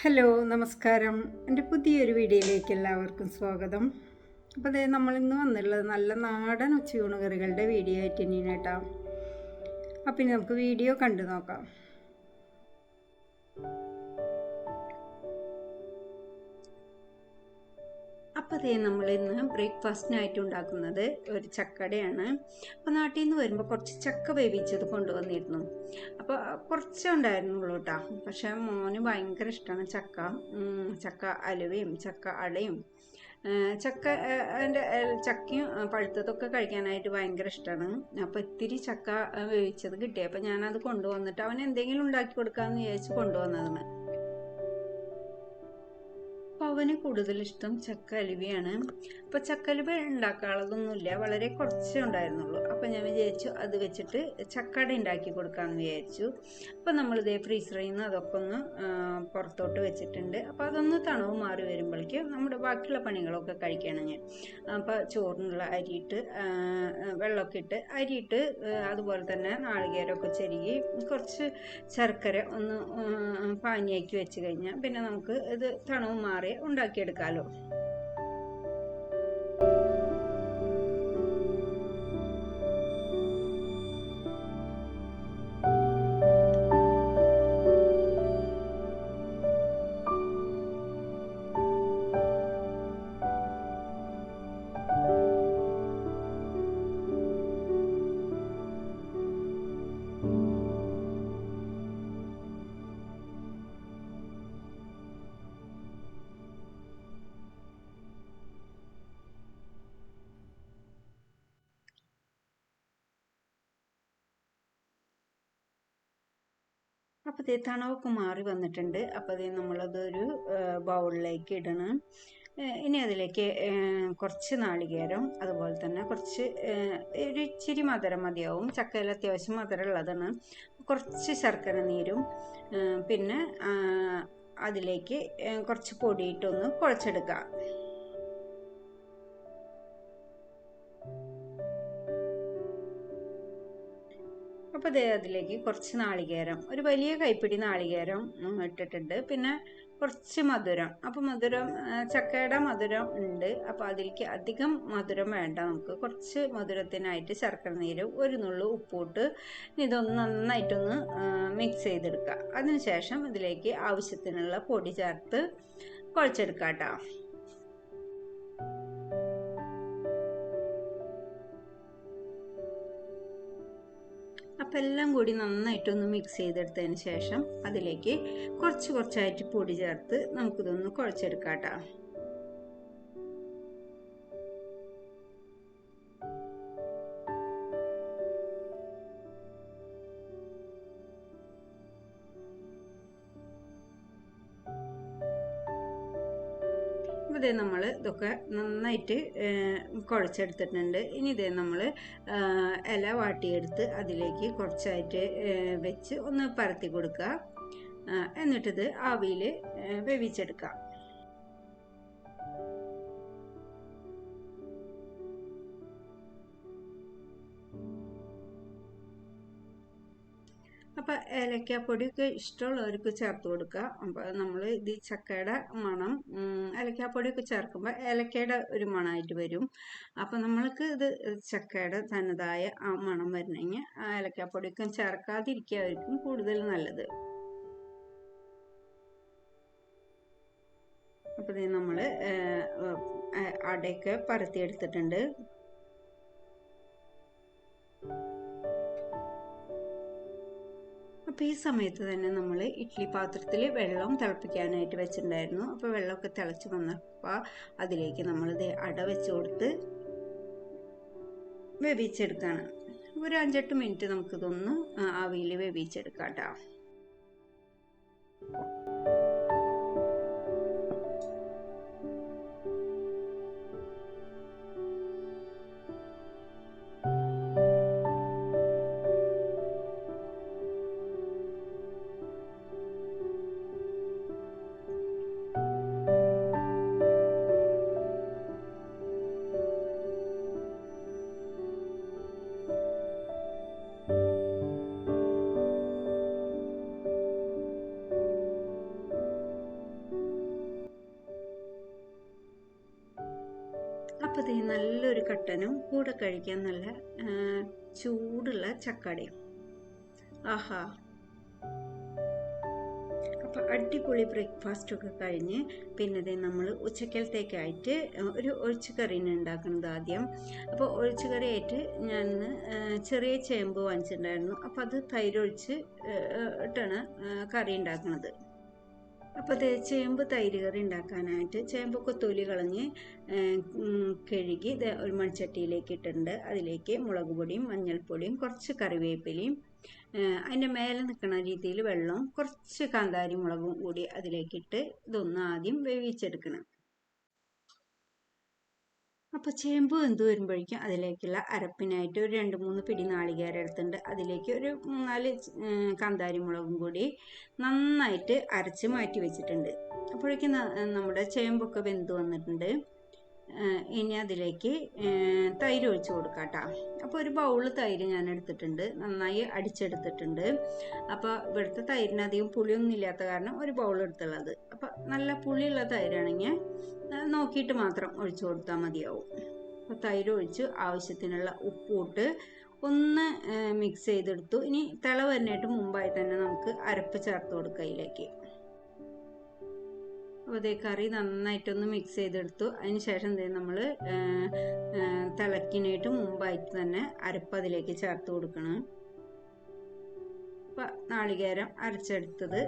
Hello നമസ്കാരം. എന്റെ പുതിയൊരു വീഡിയോയിലേക്ക് എല്ലാവർക്കും സ്വാഗതം. അപ്പോൾ അതേ നമ്മളിന്ന് വന്നിട്ടുള്ളത് നല്ല നാടൻ ഉച്ചയൂണ് കറികളുടെ വീഡിയോ ആയിട്ട് തന്നെയാണ് കേട്ടോ. അപ്പം നമുക്ക് വീഡിയോ കണ്ടു നോക്കാം. അപ്പോൾ അതേ നമ്മൾ ഇന്ന് ബ്രേക്ക്ഫാസ്റ്റിനായിട്ട് ഉണ്ടാക്കുന്നത് ഒരു ചക്കടയാണ്. അപ്പോൾ നാട്ടിൽ നിന്ന് വരുമ്പോൾ കുറച്ച് ചക്ക വേവിച്ചത് കൊണ്ടുവന്നിരുന്നു. അപ്പോൾ കുറച്ചേ ഉണ്ടായിരുന്നുള്ളൂ കേട്ടോ പക്ഷേ മോന് ഭയങ്കര ഇഷ്ടമാണ് ചക്ക. ചക്ക അലുവയും ചക്ക അടയും. ചക്ക എന്റെ ചക്കയും പഴുത്തതൊക്കെ കഴിക്കാനായിട്ട് ഭയങ്കര ഇഷ്ടമാണ് അപ്പോൾ ഇത്തിരി ചക്ക വേവിച്ചത് കിട്ടി. അപ്പോൾ ഞാനത് കൊണ്ടുവന്നിട്ട് അവൻ എന്തെങ്കിലും ഉണ്ടാക്കി കൊടുക്കാമെന്ന് വിചാരിച്ച് കൊണ്ടുവന്നതാണ്. അവന് കൂടുതൽ ഇഷ്ടം ചക്ക അലുവയാണ്. അപ്പോൾ ചക്ക അലുവ ഉണ്ടാക്കാനുള്ളതൊന്നുമില്ല. വളരെ കുറച്ചേ ഉണ്ടായിരുന്നുള്ളൂ. അപ്പോൾ ഞാൻ വിചാരിച്ചു അത് വെച്ചിട്ട് ചക്കട ഉണ്ടാക്കി കൊടുക്കാമെന്ന് വിചാരിച്ചു. അപ്പോൾ നമ്മളിതേ ഫ്രീസറിൽ നിന്ന് അതൊക്കെ ഒന്ന് പുറത്തോട്ട് വെച്ചിട്ടുണ്ട്. അപ്പോൾ അതൊന്ന് തണവ് മാറി വരുമ്പോഴേക്കും നമ്മുടെ ബാക്കിയുള്ള പണികളൊക്കെ കഴിക്കണം ഞാൻ. അപ്പോൾ ചോറിനുള്ള അരിയിട്ട് വെള്ളമൊക്കെ ഇട്ട് അരിയിട്ട് അതുപോലെ തന്നെ നാളികേരമൊക്കെ ചെരുകി കുറച്ച് ശർക്കര ഒന്ന് പാനിയാക്കി വെച്ച് കഴിഞ്ഞാൽ പിന്നെ നമുക്ക് ഇത് തണവ് മാറി ഉണ്ടാക്കിയെടുക്കാമല്ലോ അപ്പോൾ ഇതേ തണവൊക്കെ മാറി വന്നിട്ടുണ്ട്. അപ്പോൾ നമ്മൾ നമ്മളതൊരു ബൗളിലേക്ക് ഇടണം. ഇനി അതിലേക്ക് കുറച്ച് നാളികേരം അതുപോലെ തന്നെ കുറച്ച് ഒരു ഇച്ചിരി മധുരം മതിയാവും. ചക്കയിൽ അത്യാവശ്യം മധുരം ഉള്ളതാണ്. കുറച്ച് ശർക്കര നീരും പിന്നെ അതിലേക്ക് കുറച്ച് പൊടിയിട്ടൊന്ന് കുഴച്ചെടുക്കുക അപ്പോൾ ദേ അതിലേക്ക് കുറച്ച് നാളികേരം ഒരു വലിയ കൈപ്പിടി നാളികേരം ഇട്ടിട്ടുണ്ട്. പിന്നെ കുറച്ച് മധുരം. അപ്പോൾ മധുരം ചക്കയുടെ മധുരം ഉണ്ട്. അപ്പോൾ അതിലേക്ക് അധികം മധുരം വേണ്ട നമുക്ക്. കുറച്ച് മധുരത്തിനായിട്ട് ശർക്കര നീര് ഒരു നുള്ളു ഉപ്പൂട്ട് ഇതൊന്ന് നന്നായിട്ടൊന്ന് മിക്സ് ചെയ്തെടുക്കുക അതിനുശേഷം ഇതിലേക്ക് ആവശ്യത്തിനുള്ള പൊടി ചേർത്ത് കുഴച്ചെടുക്കാം കേട്ടോ അപ്പം എല്ലാം കൂടി നന്നായിട്ടൊന്ന് മിക്സ് ചെയ്തെടുത്തതിന് ശേഷം അതിലേക്ക് കുറച്ച് കുറച്ചായിട്ട് പൊടി ചേർത്ത് നമുക്കിതൊന്ന് കുഴച്ചെടുക്കാം കേട്ടോ ഇതൊക്കെ നന്നായിട്ട് കുഴച്ചെടുത്തിട്ടുണ്ട്. ഇനി ഇതേ നമ്മൾ ഇല വാട്ടിയെടുത്ത് അതിലേക്ക് കുറച്ചായിട്ട് വെച്ച് ഒന്ന് പരത്തി കൊടുക്കുക. എന്നിട്ടിത് ആവിയിൽ വേവിച്ചെടുക്കുക. ഏലക്കാപ്പൊടിയൊക്കെ ഇഷ്ടമുള്ളവർക്ക് ചേർത്ത് കൊടുക്കുക. അപ്പോൾ നമ്മൾ ഇത് ചക്കയുടെ മണം ഏലക്കാപ്പൊടിയൊക്കെ ചേർക്കുമ്പോൾ ഏലക്കയുടെ ഒരു മണമായിട്ട് വരും. അപ്പോൾ നമ്മൾക്ക് ഇത് ചക്കയുടെ തനതായ ആ മണം വരണമെങ്കിൽ ഏലക്കാപ്പൊടിയൊക്കെ ചേർക്കാതിരിക്കുകയായിരിക്കും കൂടുതൽ നല്ലത്. അപ്പോൾ ഇത് നമ്മൾ അടയൊക്കെ പരത്തിയെടുത്തിട്ടുണ്ട്. അപ്പോൾ ഈ സമയത്ത് തന്നെ നമ്മൾ ഇഡ്ഡലി പാത്രത്തിൽ വെള്ളം തിളപ്പിക്കാനായിട്ട് വെച്ചിട്ടുണ്ടായിരുന്നു. അപ്പോൾ വെള്ളമൊക്കെ തിളച്ച് വന്നപ്പോൾ അതിലേക്ക് നമ്മൾ ഇത് അട വെച്ച് കൊടുത്ത് വേവിച്ചെടുക്കുകയാണ് ഒരു അഞ്ചെട്ട് മിനിറ്റ് നമുക്കിതൊന്ന് ആവിയിൽ വേവിച്ചെടുക്കാം കേട്ടോ അപ്പോൾ ഇത് നല്ലൊരു കട്ടനും കൂടെ കഴിക്കാൻ നല്ല ചൂടുള്ള ചക്കടയും. ആഹാ. അപ്പോൾ അടിപൊളി ബ്രേക്ക്ഫാസ്റ്റ് ഒക്കെ കഴിഞ്ഞ് പിന്നെ ദേ നമ്മൾ ഉച്ചക്കലത്തേക്കായിട്ട് ഒരു ഒഴിച്ചുകറീനെ ഉണ്ടാക്കുന്നത് ആദ്യം. അപ്പോൾ ഒഴിച്ചുകറിയായിട്ട് ഞാൻ ചെറിയ ചേമ്പ് വാങ്ങിച്ചിട്ടുണ്ടായിരുന്നു അപ്പോൾ അത് തൈരൊഴിച്ച് ഇട്ടാണ് കറി ഉണ്ടാക്കുന്നത് അപ്പോൾ ചേമ്പ് തൈര് കറി ഉണ്ടാക്കാനായിട്ട് ചേമ്പൊക്കെ തൊലി കളഞ്ഞ് കഴുകി ഇത് ഒരു മൺചട്ടിയിലേക്ക് ഇട്ടിട്ടുണ്ട്. അതിലേക്ക് മുളക് പൊടിയും മഞ്ഞൾപ്പൊടിയും കുറച്ച് കറിവേപ്പിലയും അതിന്റെ മേലെ നിൽക്കുന്ന രീതിയിൽ വെള്ളവും കുറച്ച് കാന്താരി മുളകും കൂടി അതിലേക്കിട്ട് ഇതൊന്ന് ആദ്യം വേവിച്ചെടുക്കണം. അപ്പോൾ ചേമ്പ് വെന്ത് വരുമ്പോഴേക്കും അതിലേക്കുള്ള അരപ്പിനായിട്ട് ഒരു രണ്ട് മൂന്ന് പിടി നാളികേര എടുത്തിട്ടുണ്ട്. അതിലേക്ക് ഒരു മൂന്നാൽ കാന്താരിമുളകും കാന്താരി മുളകും കൂടി നന്നായിട്ട് അരച്ച് മാറ്റി വെച്ചിട്ടുണ്ട്. അപ്പോഴേക്കും നമ്മുടെ ചേമ്പൊക്കെ വെന്ത് വന്നിട്ടുണ്ട്. ഇനി അതിലേക്ക് തൈര് ഒഴിച്ച് കൊടുക്കാം കേട്ടോ അപ്പോൾ ഒരു ബൗൾ തൈര് ഞാൻ എടുത്തിട്ടുണ്ട് നന്നായി അടിച്ചെടുത്തിട്ടുണ്ട്. അപ്പോൾ ഇവിടുത്തെ തൈരിന് അധികം പുളിയൊന്നും ഇല്ലാത്ത കാരണം ഒരു ബൗൾ എടുത്തുള്ളത്. അപ്പോൾ നല്ല പുളിയുള്ള തൈരാണെങ്കിൽ നോക്കിയിട്ട് മാത്രം ഒഴിച്ചു കൊടുത്താൽ മതിയാവും. അപ്പോൾ തൈര് ഒഴിച്ച് ആവശ്യത്തിനുള്ള ഉപ്പിട്ട് ഒന്ന് മിക്സ് ചെയ്തെടുത്തു. ഇനി തിള വരുന്നതിട്ട് മുമ്പായി തന്നെ നമുക്ക് അരപ്പ് ചേർത്ത് കൊടുക്കുക അതിലേക്ക്. അപ്പോൾ കറി നന്നായിട്ടൊന്ന് മിക്സ് ചെയ്തെടുത്തു. അതിന് ശേഷം എന്തേ നമ്മൾ തിളക്കിനായിട്ട് മുമ്പായിട്ട് തന്നെ അരപ്പ് അതിലേക്ക് ചേർത്ത് കൊടുക്കണം. അപ്പം നാളികേരം അരച്ചെടുത്തത്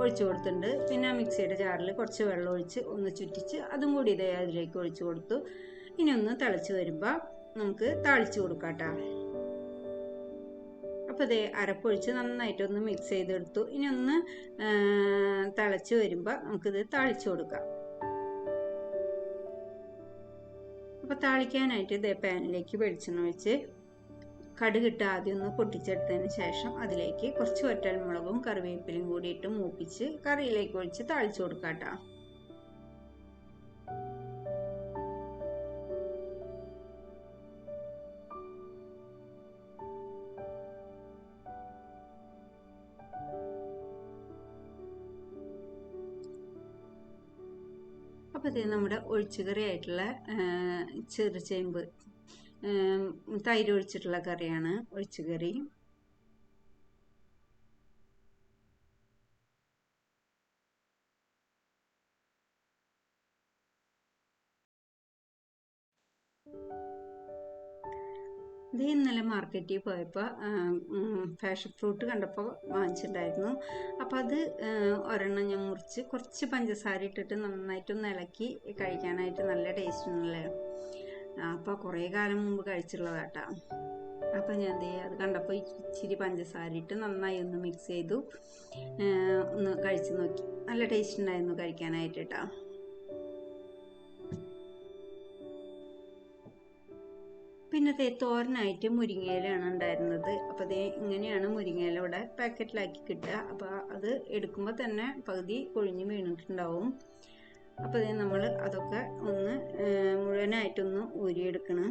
ഒഴിച്ചു കൊടുത്തിട്ടുണ്ട്. പിന്നെ മിക്സിയുടെ ജാറിൽ കുറച്ച് വെള്ളം ഒഴിച്ച് ഒന്ന് ചുറ്റിച്ച് അതും കൂടി ഇതേ അതിലേക്ക് ഒഴിച്ചു കൊടുത്തു. ഇനി ഒന്ന് തിളച്ച് വരുമ്പോൾ നമുക്ക് താളിച്ച് കൊടുക്കാം കേട്ടോ അപ്പോൾ ഇതേ അരപ്പൊഴിച്ച് നന്നായിട്ടൊന്ന് മിക്സ് ചെയ്തെടുത്തു. ഇനി ഒന്ന് തിളച്ച് വരുമ്പോൾ നമുക്കിത് തളിച്ചു കൊടുക്കാം. അപ്പോൾ താളിക്കാനായിട്ട് ഇതേ പാനിലേക്ക് വെളിച്ചെണ്ണ ഒഴിച്ച് കടുകിട്ട് ആദ്യം ഒന്ന് പൊട്ടിച്ചെടുത്തതിന് ശേഷം അതിലേക്ക് കുറച്ച് വറ്റൽമുളകും കറിവേപ്പിലയും കൂടിയിട്ട് മൂപ്പിച്ച് കറിയിലേക്ക് ഒഴിച്ച് താളിച്ചു കൊടുക്കാം കേട്ടോ അപ്പോൾ ഇത് നമ്മുടെ ഒഴിച്ചുകറി കറിയായിട്ടുള്ള ചെറുചേമ്പ് തൈര് ഒഴിച്ചിട്ടുള്ള കറിയാണ് ഒഴിച്ചുകറി. ഇന്നലെ മാർക്കറ്റിൽ പോയപ്പോൾ ഫാഷൻ ഫ്രൂട്ട് കണ്ടപ്പോൾ വാങ്ങിച്ചിട്ടുണ്ടായിരുന്നു. അപ്പോൾ അത് ഒരെണ്ണം ഞാൻ മുറിച്ച് കുറച്ച് പഞ്ചസാര ഇട്ടിട്ട് നന്നായിട്ട് ഒന്ന് ഇളക്കി കഴിക്കാനായിട്ട് നല്ല ടേസ്റ്റ് ഉണ്ടല്ലേ? അപ്പോൾ കുറേ കാലം മുമ്പ് കഴിച്ചിട്ടുള്ളതാട്ടാ. അപ്പോൾ ഞാൻ ചെയ്യുക അത് കണ്ടപ്പോൾ ഇച്ചിരി പഞ്ചസാര ഇട്ട് നന്നായി ഒന്ന് മിക്സ് ചെയ്തു ഒന്ന് കഴിച്ച് നോക്കി. നല്ല ടേസ്റ്റ് ഉണ്ടായിരുന്നു കഴിക്കാനായിട്ട്. കേട്ടോ പിന്നെ ദേ തോരനായിട്ട് മുരിങ്ങയിലാണ് ഉണ്ടായിരുന്നത്. അപ്പോൾ ദേ ഇങ്ങനെയാണ് മുരിങ്ങയില ഇവിടെ പാക്കറ്റിലാക്കി കിട്ടുക. അപ്പോൾ അത് എടുക്കുമ്പോൾ തന്നെ പകുതി കൊഴിഞ്ഞ് വീണിട്ടുണ്ടാവും. അപ്പോൾ ദേ നമ്മൾ അതൊക്കെ ഒന്ന് മുഴുവനായിട്ടൊന്ന് ഊരിയെടുക്കണം.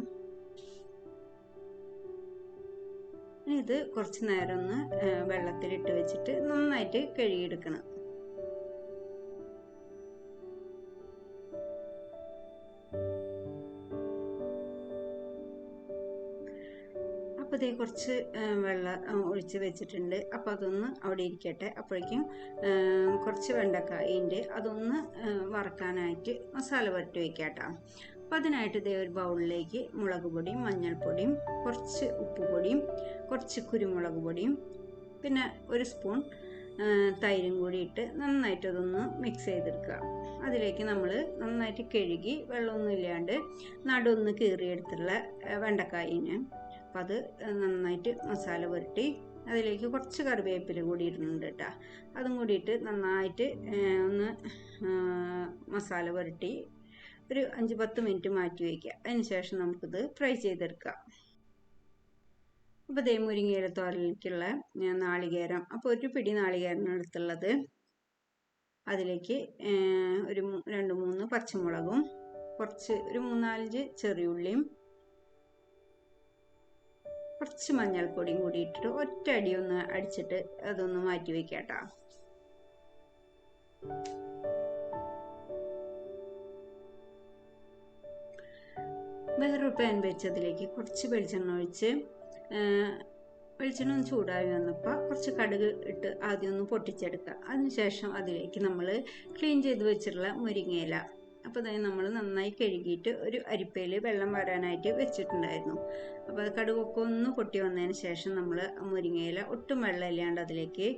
ഇത് കുറച്ച് നേരം ഒന്ന് വെള്ളത്തിലിട്ട് വെച്ചിട്ട് നന്നായിട്ട് കഴുകിയെടുക്കണം. അപ്പോൾ കുറച്ച് വെള്ളം ഒഴിച്ച് വെച്ചിട്ടുണ്ട്. അപ്പോൾ അതൊന്ന് അവിടെ ഇരിക്കട്ടെ. അപ്പോഴേക്കും കുറച്ച് വെണ്ടക്കായിന്റെ അതൊന്ന് വറക്കാനായിട്ട് മസാല പുരട്ടി വയ്ക്കാം അപ്പോൾ അതിനായിട്ട് ഇതേ ഒരു ബൗളിലേക്ക് മുളക് പൊടിയും മഞ്ഞൾപ്പൊടിയും കുറച്ച് ഉപ്പുപൊടിയും കുറച്ച് കുരുമുളക് പൊടിയും പിന്നെ ഒരു സ്പൂൺ തൈരും കൂടി ഇട്ട് നന്നായിട്ട് അതൊന്ന് മിക്സ് ചെയ്തെടുക്കുക. അതിലേക്ക് നമ്മൾ നന്നായിട്ട് കഴുകി വെള്ളമൊന്നും ഇല്ലാണ്ട് നടുവൊന്ന് കീറിയെടുത്തുള്ള വെണ്ടക്കായിന്. അപ്പം അത് നന്നായിട്ട് മസാല പുരട്ടി അതിലേക്ക് കുറച്ച് കറിവേപ്പില കൂടി ഇടുന്നുണ്ട് കേട്ടോ. അതും കൂടിയിട്ട് നന്നായിട്ട് ഒന്ന് മസാല പുരട്ടി ഒരു അഞ്ച് പത്ത് മിനിറ്റ് മാറ്റി വയ്ക്കുക അതിന് ശേഷം നമുക്കിത് ഫ്രൈ ചെയ്തെടുക്കാം. അപ്പോൾ ദേ മുരിങ്ങയില തോരലേക്കുള്ള നാളികേരം. അപ്പോൾ ഒരു പിടി നാളികേരം എടുത്തുള്ളത്. അതിലേക്ക് ഒരു രണ്ട് മൂന്ന് പച്ചമുളകും കുറച്ച് ഒരു മൂന്നാലഞ്ച് ചെറിയുള്ളിയും കുറച്ച് മഞ്ഞൾപ്പൊടിയും കൂടി ഇട്ടിട്ട് ഒറ്റ അടി ഒന്ന് അടിച്ചിട്ട് അതൊന്ന് മാറ്റി വെക്കാം കേട്ടോ വേറൊരു പാൻ വെച്ചതിലേക്ക് കുറച്ച് വെളിച്ചെണ്ണ ഒഴിച്ച് വെളിച്ചെണ്ണ ഒന്ന് ചൂടായി വന്നപ്പോൾ കുറച്ച് കടുക് ഇട്ട് ആദ്യം ഒന്ന് പൊട്ടിച്ചെടുക്കുക. അതിനുശേഷം അതിലേക്ക് നമ്മൾ ക്ലീൻ ചെയ്ത് വെച്ചിട്ടുള്ള മുരിങ്ങയില അപ്പോൾ അതായത് നമ്മൾ നന്നായി കഴുകിയിട്ട് ഒരു അരിപ്പയിൽ വെള്ളം വരാനായിട്ട് വെച്ചിട്ടുണ്ടായിരുന്നു. അപ്പോൾ കടുകൊക്കെ ഒന്ന് പൊട്ടി വന്നതിന് ശേഷം നമ്മൾ മുരിങ്ങയില ഒട്ടും വെള്ളമില്ലാണ്ട് അതിലേക്ക്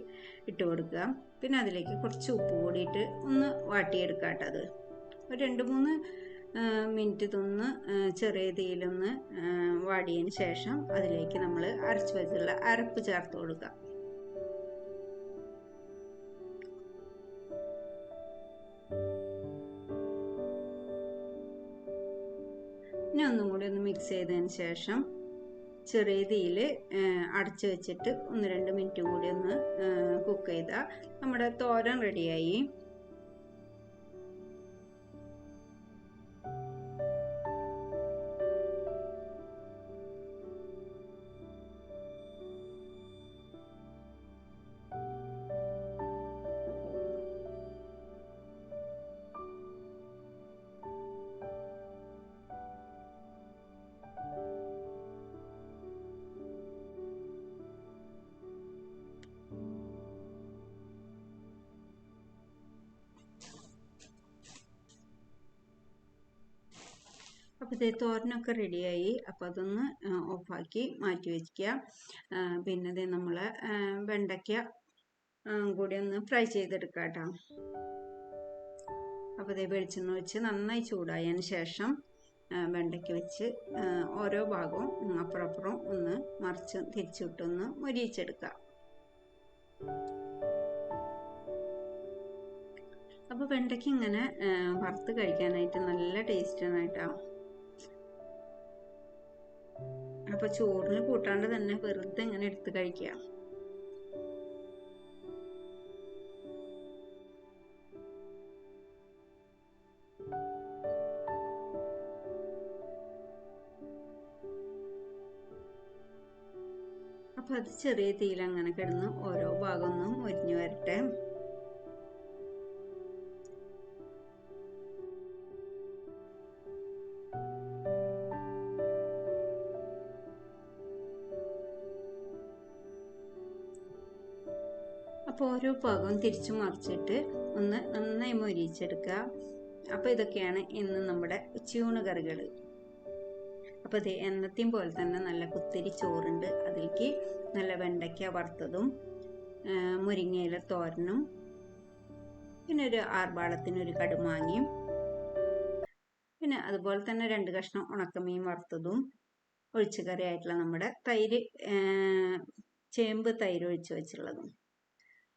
ഇട്ട് കൊടുക്കുക. പിന്നെ അതിലേക്ക് കുറച്ച് ഉപ്പ് കൂടിയിട്ട് ഒന്ന് വാട്ടിയെടുക്കുക കേട്ടോ അത്. ഒരു രണ്ട് മൂന്ന് മിനിറ്റ് തൊന്ന് ചെറിയ തീയിലൊന്ന് വാടിയതിന് ശേഷം അതിലേക്ക് നമ്മൾ അരച്ച് വെച്ചുള്ള അരപ്പ് ചേർത്ത് കൊടുക്കുക. ചെയ്തതിന് ശേഷം ചെറിയ തീയിൽ അടച്ചു വെച്ചിട്ട് ഒന്ന് രണ്ട് മിനിറ്റും കൂടി ഒന്ന് കുക്ക് ചെയ്താൽ നമ്മുടെ തോരൻ റെഡിയായി അപ്പോൾ ഇതേ തോരനൊക്കെ റെഡിയായി. അപ്പോൾ അതൊന്ന് ഓഫാക്കി മാറ്റി വയ്ക്കുക പിന്നെ ഇതേ നമ്മൾ വെണ്ടയ്ക്ക കൂടി ഒന്ന് ഫ്രൈ ചെയ്തെടുക്കുക കേട്ടോ അപ്പോൾ ഇതേ വെളിച്ചെണ്ണ വെച്ച് നന്നായി ചൂടായതിന് ശേഷം വെണ്ടയ്ക്ക് വെച്ച് ഓരോ ഭാഗവും അപ്പുറപ്പുറം അപ്പുറം ഒന്ന് മറിച്ച് തിരിച്ചിട്ടൊന്ന് മൊരിയിച്ചെടുക്കുക അപ്പോൾ വെണ്ടയ്ക്ക ഇങ്ങനെ വറുത്ത് കഴിക്കാനായിട്ട് നല്ല ടേസ്റ്റാണ് കേട്ടോ അപ്പൊ ചോറിന് കൂട്ടാണ്ട് തന്നെ വെറുതെ ഇങ്ങനെ എടുത്ത് കഴിക്കുക. അപ്പൊ അത് ചെറിയ തീയിൽ അങ്ങനെ കിടന്ന് ഓരോ ഭാഗമൊന്നും ഒരിഞ്ഞു വരട്ടെ. അപ്പോൾ ഓരോ ഭാഗവും തിരിച്ചു മറിച്ചിട്ട് ഒന്ന് നന്നായി മൊരിയിച്ചെടുക്കുക. അപ്പോൾ ഇതൊക്കെയാണ് ഇന്ന് നമ്മുടെ ഉച്ചയൂണ് കറികൾ അപ്പോൾ ഇത് എന്നത്തെയും പോലെ തന്നെ നല്ല കുത്തിരി ചോറുണ്ട്. അതിലേക്ക് നല്ല വെണ്ടയ്ക്ക വറുത്തതും മുരിങ്ങയില തോരനും പിന്നെ ഒരു ആർഭാളത്തിനൊരു കടുമാങ്ങിയും പിന്നെ അതുപോലെ തന്നെ രണ്ട് കഷ്ണം ഉണക്കമീൻ വറുത്തതും ഒഴിച്ചുകറി ആയിട്ടുള്ള നമ്മുടെ തൈര് ചേമ്പ് തൈര് ഒഴിച്ച് വെച്ചുള്ളതും